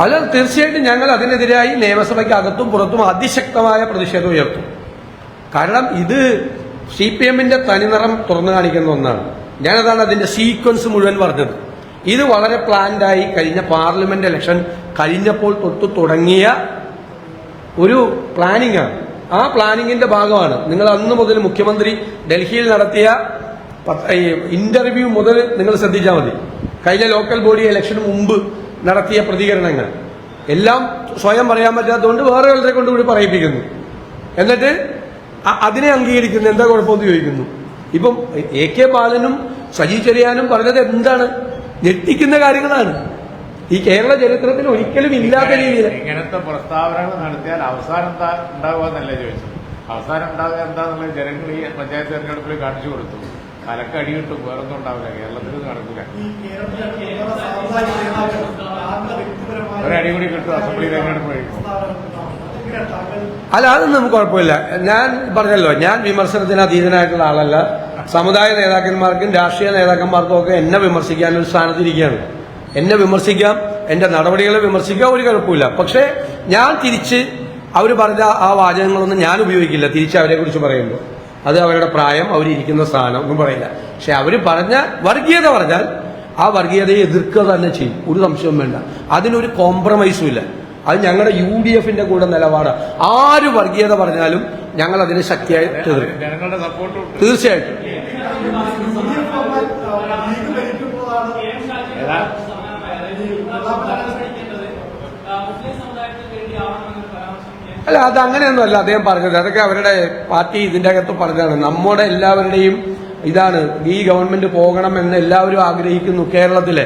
അല്ല തീർച്ചയായിട്ടും ഞങ്ങൾ അതിനെതിരായി നിയമസഭയ്ക്ക് അകത്തും പുറത്തും അതിശക്തമായ പ്രതിഷേധം ഉയർത്തും. കാരണം ഇത് സി പി എമ്മിന്റെ തനിനിറം തുറന്നു കാണിക്കുന്ന ഒന്നാണ്. ഞാനതാണ് അതിന്റെ സീക്വൻസ് മുഴുവൻ പറഞ്ഞത്. ഇത് വളരെ പ്ലാൻഡായി കഴിഞ്ഞ പാർലമെന്റ് ഇലക്ഷൻ കഴിഞ്ഞപ്പോൾ തൊട്ട് തുടങ്ങിയ ഒരു പ്ലാനിംഗ് ആണ്. ആ പ്ലാനിങ്ങിന്റെ ഭാഗമാണ്. നിങ്ങൾ അന്ന് മുതൽ മുഖ്യമന്ത്രി ഡൽഹിയിൽ നടത്തിയ ഇന്റർവ്യൂ മുതൽ നിങ്ങൾ ശ്രദ്ധിച്ചാൽ മതി. കഴിഞ്ഞ ലോക്കൽ ബോഡി ഇലക്ഷന് മുമ്പ് നടത്തിയ പ്രതികരണങ്ങൾ. എല്ലാം സ്വയം പറയാൻ പറ്റാത്തതുകൊണ്ട് വേറെ ആളെ കൊണ്ടുകൂടി പറയിപ്പിക്കുന്നു. എന്നിട്ട് അതിനെ അംഗീകരിക്കുന്നു. എന്താ കുഴപ്പമെന്ന് ചോദിക്കുന്നു. ഇപ്പം എ കെ ബാലനും സജി ചെറിയാനും പറഞ്ഞത് എന്താണ്? ഞെട്ടിക്കുന്ന കാര്യങ്ങളാണ്. ഈ കേരള ചരിത്രത്തിൽ ഒരിക്കലും ഇല്ലാത്ത രീതിയിൽ ഇങ്ങനത്തെ പ്രസ്താവനകൾ നടത്തിയാൽ അവസാനം എന്താ ഉണ്ടാവുക എന്നല്ലേ ചോദിച്ചത്? അവസാനം ഉണ്ടാവുക എന്താന്നുള്ള ജനങ്ങൾ ഈ പഞ്ചായത്ത് തെരഞ്ഞെടുപ്പിൽ കാണിച്ചു കൊടുത്തു. തലക്ക് അടി വേറൊന്നും ഉണ്ടാവില്ല. കേരളത്തിൽ നടക്കില്ല. ഒരടി കൂടി കിട്ടും അസംബ്ലി തെരഞ്ഞെടുപ്പ് കഴിക്കും അല്ല അതൊന്നും നമുക്ക് കുഴപ്പമില്ല. ഞാൻ പറഞ്ഞല്ലോ ഞാൻ വിമർശനത്തിന് അതീതനായിട്ടുള്ള ആളല്ല. സമുദായ നേതാക്കന്മാർക്കും രാഷ്ട്രീയ നേതാക്കന്മാർക്കും ഒക്കെ എന്നെ വിമർശിക്കാൻ ഒരു സ്ഥാനത്തിരിക്കുകയാണ്. എന്നെ വിമർശിക്കാം എന്റെ നടപടികളെ വിമർശിക്കാം ഒരു കുഴപ്പമില്ല. പക്ഷേ ഞാൻ തിരിച്ച് അവർ പറഞ്ഞ ആ വാചകങ്ങളൊന്നും ഞാൻ ഉപയോഗിക്കില്ല. തിരിച്ച് അവരെ കുറിച്ച് പറയുമ്പോൾ. അത് അവരുടെ പ്രായം അവരിയ്ക്കുന്ന സ്ഥാനം ഒന്നും പറയില്ല. പക്ഷെ അവർ പറഞ്ഞ വർഗീയത പറഞ്ഞാൽ ആ വർഗീയതയെ എതിർക്കുക തന്നെ ചെയ്യും. ഒരു സംശയവും വേണ്ട. അതിനൊരു കോംപ്രമൈസും ഇല്ല. അത് ഞങ്ങളുടെ യു ഡി എഫിന്റെ കൂടെ നിലപാടാണ് ആര് വർഗീയത പറഞ്ഞാലും ഞങ്ങൾ അതിനെ ശക്തിയായി എതിർക്കും. ജനങ്ങളുടെ സപ്പോർട്ട് ഉണ്ട്. തീർച്ചയായിട്ടും. അല്ല അത് അങ്ങനെയൊന്നുമല്ല. അദ്ദേഹം പറഞ്ഞത് അതൊക്കെ അവരുടെ പാർട്ടി ഇതിന്റെ അകത്ത് പറഞ്ഞതാണ്. നമ്മുടെ എല്ലാവരുടെയും ഇതാണ് ഈ ഗവൺമെന്റ് പോകണം എന്ന് എല്ലാവരും ആഗ്രഹിക്കുന്നു കേരളത്തിലെ.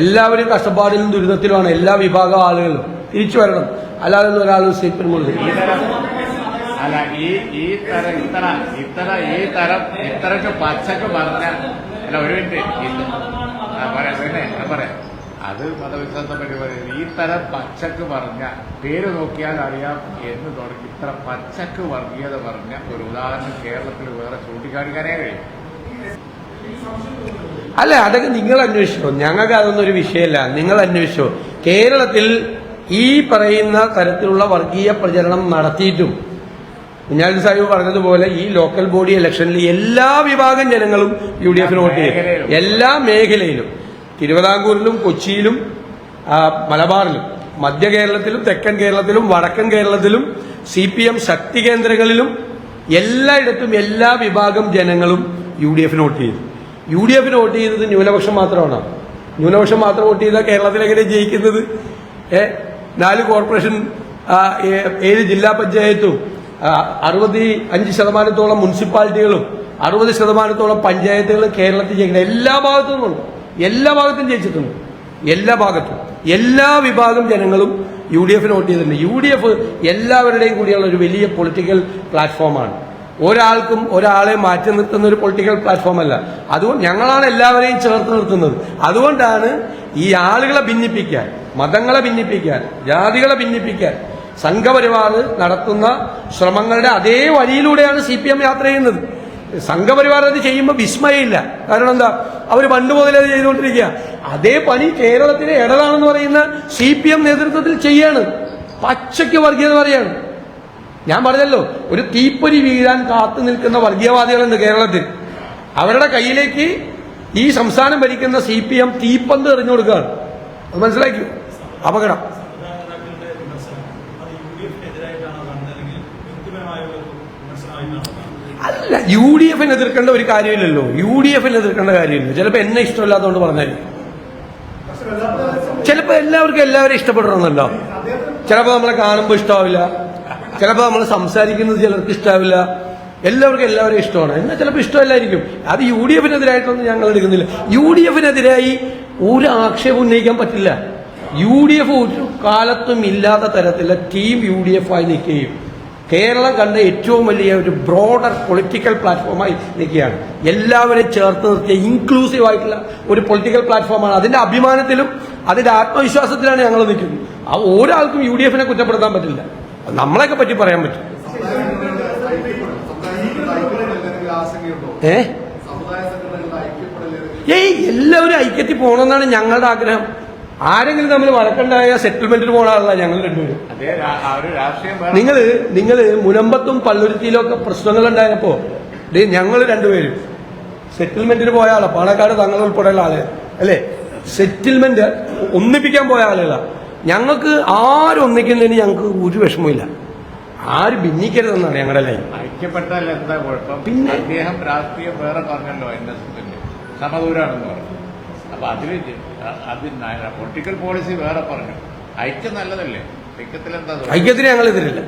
എല്ലാവരും കഷ്ടപ്പാടിലും ദുരിതത്തിലുമാണ് എല്ലാ വിഭാഗം ആളുകളും. തിരിച്ചു വരണം. അല്ലാതെ ഒരാൾ സ്റ്റേറ്റ്മെന്റ് കൊടുക്കും അല്ല ഈ ഈ തരം ഇത്ര ഇത്ര ഈ തരം ഇത്രക്ക് പച്ചക്ക് പറഞ്ഞ അല്ല ഒരു മിനിറ്റ്. പറയാം പിന്നെ അത് മതവിശ്വാസ പരിപാടി ഈ തരം പച്ചക്ക് പറഞ്ഞ പേര് നോക്കിയാൽ അറിയാം എന്ന് തുടങ്ങി ഇത്ര പച്ചക്ക് വർഗീയത പറഞ്ഞ ഒരു ഉദാഹരണം കേരളത്തിൽ വേറെ ചൂണ്ടിക്കാണിക്കാനേ കഴിയും. അല്ല അതൊക്കെ നിങ്ങൾ അന്വേഷിച്ചോ. ഞങ്ങൾക്ക് അതൊന്നും ഒരു വിഷയമല്ല. നിങ്ങൾ അന്വേഷിച്ചോ. കേരളത്തിൽ ഈ പറയുന്ന തരത്തിലുള്ള വർഗീയ പ്രചരണം നടത്തിയിട്ടും കുഞ്ഞാലി സാഹിബ് പറഞ്ഞതുപോലെ ഈ ലോക്കൽ ബോഡി ഇലക്ഷനിൽ എല്ലാ വിഭാഗം ജനങ്ങളും യു ഡി എഫിന് വോട്ട് ചെയ്യും. എല്ലാ മേഖലയിലും. തിരുവിതാംകൂറിലും കൊച്ചിയിലും മലബാറിലും മധ്യ കേരളത്തിലും തെക്കൻ കേരളത്തിലും വടക്കൻ കേരളത്തിലും സി പി എം ശക്തി കേന്ദ്രങ്ങളിലും എല്ലായിടത്തും എല്ലാ വിഭാഗം ജനങ്ങളും യു ഡി എഫിന് വോട്ട് ചെയ്തു. യു ഡി എഫിന് വോട്ട് ചെയ്തത് ന്യൂനപക്ഷം മാത്രമാണ്. ന്യൂനപക്ഷം മാത്രം വോട്ട് ചെയ്താൽ കേരളത്തിൽ എങ്ങനെ ജയിക്കുന്നത്? ഏ നാല് കോർപ്പറേഷൻ ഏഴ് ജില്ലാ പഞ്ചായത്തും അറുപത്തി അഞ്ച് ശതമാനത്തോളം മുനിസിപ്പാലിറ്റികളും അറുപത് ശതമാനത്തോളം പഞ്ചായത്തുകളും കേരളത്തിൽ ജയിക്കുന്നത് എല്ലാ ഭാഗത്തു നിന്നുണ്ട്. എല്ലാ ഭാഗത്തും ജയിച്ചിട്ടുണ്ട്. എല്ലാ ഭാഗത്തും. എല്ലാ വിഭാഗം ജനങ്ങളും യു ഡി എഫിന് വോട്ട് ചെയ്തിട്ടുണ്ട്. യു ഡി എഫ് എല്ലാവരുടെയും കൂടിയുള്ള ഒരു വലിയ പൊളിറ്റിക്കൽ പ്ലാറ്റ്ഫോമാണ് ഒരാൾക്കും ഒരാളെ മാറ്റി നിർത്തുന്ന ഒരു പൊളിറ്റിക്കൽ പ്ലാറ്റ്ഫോം അല്ല. അതുകൊണ്ട് ഞങ്ങളാണ് എല്ലാവരെയും ചേർത്ത് നിർത്തുന്നത്. അതുകൊണ്ടാണ് ഈ ആളുകളെ ഭിന്നിപ്പിക്കാൻ മതങ്ങളെ ഭിന്നിപ്പിക്കാൻ ജാതികളെ ഭിന്നിപ്പിക്കാൻ സംഘപരിവാർ നടത്തുന്ന ശ്രമങ്ങളുടെ അതേ വഴിയിലൂടെയാണ് സി പി എം യാത്ര ചെയ്യുന്നത്. സംഘപരിവാർ അത് ചെയ്യുമ്പോൾ വിസ്മയമില്ല. കാരണം എന്താ? അവർ പണ്ട് മുതലേ ചെയ്തുകൊണ്ടിരിക്കുക. അതേ പണി കേരളത്തിലെ ഇടതാണെന്ന് പറയുന്ന സി പി എം നേതൃത്വത്തിൽ ചെയ്യാണ്. പച്ചയ്ക്ക് വർഗീയത പറയാണ്. ഞാൻ പറഞ്ഞല്ലോ ഒരു തീപ്പൊരി വീഴാൻ കാത്തു നിൽക്കുന്ന വർഗീയവാദികളുണ്ട് കേരളത്തിൽ. അവരുടെ കയ്യിലേക്ക് ഈ സംസ്ഥാനം ഭരിക്കുന്ന സി പി എം തീപ്പന്ത് എറിഞ്ഞു കൊടുക്കുകയാണ്. അത് മനസ്സിലാക്കി? അപകടം. അല്ല യു ഡി എഫിന് എതിർക്കേണ്ട ഒരു കാര്യമില്ലല്ലോ. യു ഡി എഫിന് എതിർക്കേണ്ട കാര്യമില്ല. ചിലപ്പോൾ എന്നെ ഇഷ്ടമില്ലാത്തതുകൊണ്ട് പറഞ്ഞാലും. ചിലപ്പോ ചിലപ്പോൾ എല്ലാവർക്കും എല്ലാവരും ഇഷ്ടപ്പെടണമെന്നല്ലോ. ചിലപ്പോൾ നമ്മളെ കാണുമ്പോൾ ഇഷ്ടമാവില്ല ചിലപ്പോൾ നമ്മൾ സംസാരിക്കുന്നത് ചിലർക്ക് ഇഷ്ടാവില്ല. എല്ലാവർക്കും എല്ലാവരും ഇഷ്ടമാണ്. എന്നാൽ ചിലപ്പോൾ ഇഷ്ടമല്ലായിരിക്കും. അത് യു ഡി എഫിനെതിരായിട്ടൊന്നും ഞങ്ങൾ എടുക്കുന്നില്ല. യു ഡി എഫിനെതിരായി ഒരു ആക്ഷേപം ഉന്നയിക്കാൻ പറ്റില്ല. യു ഡി എഫ് ഒരു കാലത്തും ഇല്ലാത്ത തരത്തിലുള്ള ടീം യു ഡി എഫ് ആയി നിൽക്കുകയും കേരളം കണ്ട ഏറ്റവും വലിയ ഒരു ബ്രോഡർ പൊളിറ്റിക്കൽ പ്ലാറ്റ്ഫോമായി നിൽക്കുകയാണ്. എല്ലാവരെയും ചേർത്ത് നിർത്തിയ ഇൻക്ലൂസീവ് ആയിട്ടുള്ള ഒരു പൊളിറ്റിക്കൽ പ്ലാറ്റ്ഫോമാണ് അതിന്റെ അഭിമാനത്തിലും അതിന്റെ ആത്മവിശ്വാസത്തിലാണ് ഞങ്ങൾ നിൽക്കുന്നത്. ആ ഒരാൾക്കും യു ഡി എഫിനെ കുറ്റപ്പെടുത്താൻ പറ്റില്ല. നമ്മളെയൊക്കെ പറ്റി പറയാൻ പറ്റും. ഏ? ഏയ് എല്ലാവരും ഐക്യത്തിൽ പോകണമെന്നാണ് ഞങ്ങളുടെ ആഗ്രഹം. ആരെങ്കിലും തമ്മിൽ വഴക്കുണ്ടായ സെറ്റിൽമെന്റിന് പോണ ആളല്ല ഞങ്ങൾ രണ്ടുപേരും. നിങ്ങൾ നിങ്ങൾ മുനമ്പത്തും പള്ളുരുത്തിയിലും ഒക്കെ പ്രശ്നങ്ങൾ ഉണ്ടായപ്പോ ഞങ്ങൾ രണ്ടുപേരും. സെറ്റിൽമെന്റിന് പോയ ആളാ പാണക്കാട് തങ്ങൾ ഉൾപ്പെടെയുള്ള ആളെ. അല്ലേ? സെറ്റിൽമെന്റ് ഒന്നിപ്പിക്കാൻ പോയ ആളുകളാ. ഞങ്ങൾക്ക് ആരും ഒന്നിക്കുന്നതിന് ഞങ്ങൾക്ക് ഒരു വിഷമമില്ല ആര് ഭിന്നിക്കരുതെന്നാണ് ഞങ്ങളുടെ ലൈൻ. ഐക്യപ്പെട്ടാൽ എന്താ കുഴപ്പം? പിന്നെ? അദ്ദേഹം രാഷ്ട്രീയം വേറെ പറഞ്ഞല്ലോ എൻ എസ് എസിന്റെ സമദൂരാണെന്ന് പറഞ്ഞു. അപ്പൊ അതിൽ അത് പൊളിറ്റിക്കൽ പോളിസി വേറെ പറഞ്ഞു. ഐക്യം നല്ലതല്ലേ? ഐക്യത്തിൽ എന്താ ഐക്യത്തിന് ഞങ്ങൾ എതിരില്ല